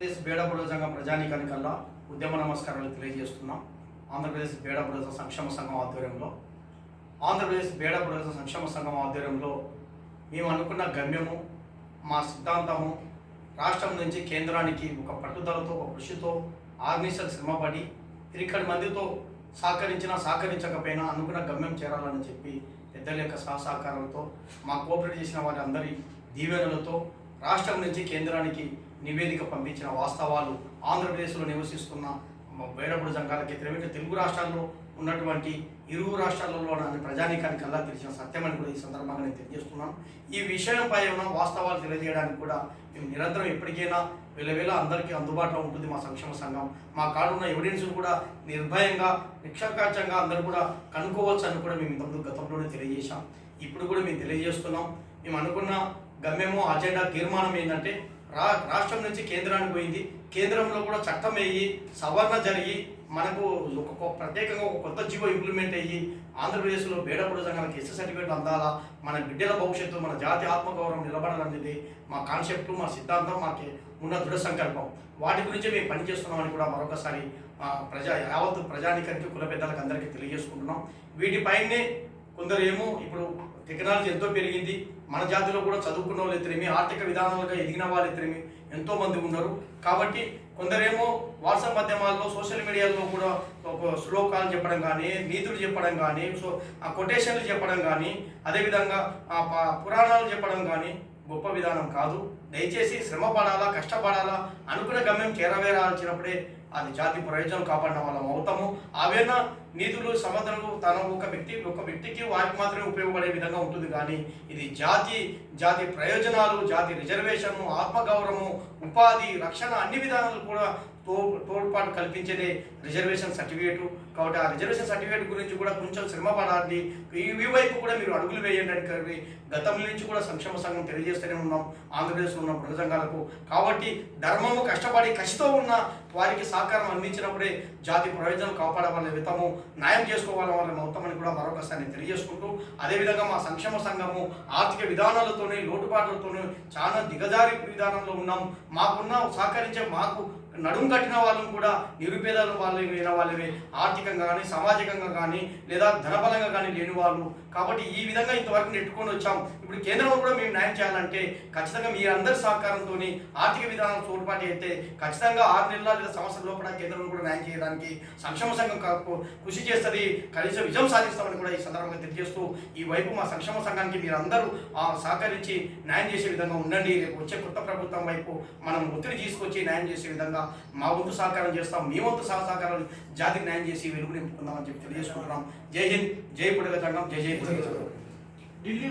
ఆంధ్రప్రదేశ్ బేడబుడ సంఘం ప్రజానీకానికల్లా ఉద్యమ నమస్కారాలు తెలియజేస్తున్నాం. ఆంధ్రప్రదేశ్ బేడబుడ సంక్షేమ సంఘం ఆధ్వర్యంలో. ఆంధ్రప్రదేశ్ బేడపుర సంక్షేమ సంఘం ఆధ్వర్యంలో మేము అనుకున్న గమ్యము మా సిద్ధాంతము రాష్ట్రం నుంచి కేంద్రానికి ఒక పట్టుదలతో ఒక కృషితో ఆర్మీసలు శ్రమపడి ఇక్కడి మందితో సహకరించినా సహకరించకపోయినా అనుకున్న గమ్యం చేరాలని చెప్పి పెద్దల యొక్క సహసహకారంతో మా కోఆపరేట్ చేసిన వారి అందరి దీవెనలతో రాష్ట్రం నుంచి కేంద్రానికి నివేదిక పంపించిన వాస్తవాలు ఆంధ్రప్రదేశ్లో నివసిస్తున్న వేడపుడు సంఘాలకి వ్యతిరేకంగా తెలుగు రాష్ట్రాల్లో ఉన్నటువంటి ఇరువు రాష్ట్రాలలో అనే ప్రజానీకానికి అలా తెలిసిన సత్యమని కూడా ఈ సందర్భంగా నేను తెలియజేస్తున్నాను. ఈ విషయంపై ఉన్న వాస్తవాలు తెలియజేయడానికి కూడా మేము నిరంతరం ఎప్పటికైనా వేల అందరికీ అందుబాటులో ఉంటుంది మా సంక్షేమ సంఘం. మా కాడున్న ఎవిడెన్స్ కూడా నిర్భయంగా నిక్షకాచంగా అందరూ కూడా కనుక్కోవచ్చు అని కూడా మేము ఇంతకుముందు గతంలోనే తెలియజేశాం. ఇప్పుడు కూడా మేము తెలియజేస్తున్నాం. మేము అనుకున్న గమ్యము అజెండా తీర్మానం ఏంటంటే రా రాష్ట్రం నుంచి కేంద్రానికి పోయింది. కేంద్రంలో కూడా చట్టం వేయి సవరణ జరిగి మనకు ఒక ప్రత్యేకంగా ఒక కొత్త జీవో ఇంప్లిమెంట్ అయ్యి ఆంధ్రప్రదేశ్లో బేడపూడ సంఘానికి ఎస్ సర్టిఫికేట్ అందాలా మన బిడ్డల భవిష్యత్తు మన జాతి ఆత్మగౌరవం నిలబడాలనేది మా కాన్సెప్ట్ మా సిద్ధాంతం మాకు ఉన్న దృఢ సంకల్పం. వాటి గురించి మేము పనిచేస్తున్నామని కూడా మరొకసారి ప్రజా యావత్ ప్రజానికానికి కుల పెద్దలకు అందరికీ తెలియజేసుకుంటున్నాం. వీటిపైనే కొందరు ఏమో ఇప్పుడు టెక్నాలజీ ఎంతో పెరిగింది. మన జాతిలో కూడా చదువుకున్న వాళ్ళు ఇద్దరేమి ఆర్థిక విధానాలుగా ఎదిగిన వాళ్ళు ఇద్దరేమి ఎంతో మంది ఉన్నారు. కాబట్టి కొందరేమో వాట్సాప్ మాధ్యమాల్లో సోషల్ మీడియాలో కూడా ఒక శ్లోకాలు చెప్పడం కానీ నీతులు చెప్పడం కానీ సో ఆ కొటేషన్లు చెప్పడం కానీ అదేవిధంగా ఆ పురాణాలు చెప్పడం కానీ గొప్ప విధానం కాదు. దయచేసి శ్రమ పడాలా కష్టపడాలా అనుకున్న గమ్యం చేరవేరాల్సినప్పుడే అది జాతి ప్రయోజనం కాపాడడం వల్ల అవుతాము. ఆవేన నిధులు సమర్థనలు తన ఒక వ్యక్తి ఒక వ్యక్తికి వారికి మాత్రమే ఉపయోగపడే విధంగా ఉంటుంది. కానీ ఇది జాతి జాతి ప్రయోజనాలు జాతి రిజర్వేషన్ ఆత్మగౌరవము ఉపాధి రక్షణ అన్ని విధానాలు కూడా తో తోడ్పాటు కల్పించేదే రిజర్వేషన్ సర్టిఫికేట్. కాబట్టి ఆ రిజర్వేషన్ సర్టిఫికేట్ గురించి కూడా కొంచెం శ్రమ పడాలి. ఈ వైపు కూడా మీరు అడుగులు వేయండి అని కలిపి గతం నుంచి కూడా సంక్షేమ సంఘం తెలియజేస్తూనే ఉన్నాం. ఆంధ్రప్రదేశ్లో ఉన్న ప్రజ సంఘాలకు. కాబట్టి ధర్మము కష్టపడి కసితో ఉన్న వారికి సహకారం అందించినప్పుడే జాతి ప్రయోజనం కాపాడవాలని విత్తము న్యాయం చేసుకోవాలని వాళ్ళని అవుతామని కూడా మరొకసారి నేను తెలియజేసుకుంటూ అదేవిధంగా మా సంక్షేమ సంఘము ఆర్థిక విధానాలతోనే లోటుపాట్లతోనే చాలా దిగజారి విధానంలో ఉన్నాం. మాకున్న సహకరించే మాకు నడుం కట్టిన వాళ్ళని కూడా నిరుపేదల వాళ్ళైన వాళ్ళవే. ఆర్థికంగా కానీ సామాజికంగా కానీ లేదా ధనబలంగా కానీ లేని వాళ్ళు. కాబట్టి ఈ విధంగా ఇంతవరకు నెట్టుకొని వచ్చాం. ఇప్పుడు కేంద్రంలో కూడా మేము న్యాయం చేయాలంటే ఖచ్చితంగా మీ అందరి సహకారంతో ఆర్థిక విధానం తోడ్పాటు అయితే ఖచ్చితంగా ఆరు నెలల లేదా సంవత్సరం లోపల కేంద్రంలో కూడా న్యాయం చేయడానికి సంక్షేమ సంఘం కాకు కృషి చేస్తుంది. కనీసం విజయం సాధిస్తామని కూడా ఈ సందర్భంగా తెలియజేస్తూ ఈ వైపు మా సంక్షేమ సంఘానికి మీరందరూ ఆ, సహకరించి న్యాయం చేసే విధంగా ఉండండి. రేపు వచ్చే కొత్త ప్రభుత్వం వైపు మనం ఒత్తిడి తీసుకొచ్చి న్యాయం చేసే విధంగా మా వంతు సహకారం చేస్తాం మీ వంతు సహ సహకారం జాతికి న్యాయం చేసి వెలుగు నింపుకుందామని చెప్పి తెలియజేసుకుంటున్నాం. జై హింద్ జై పుడగ సంఘం జై జై పుడగ ఢిల్లీ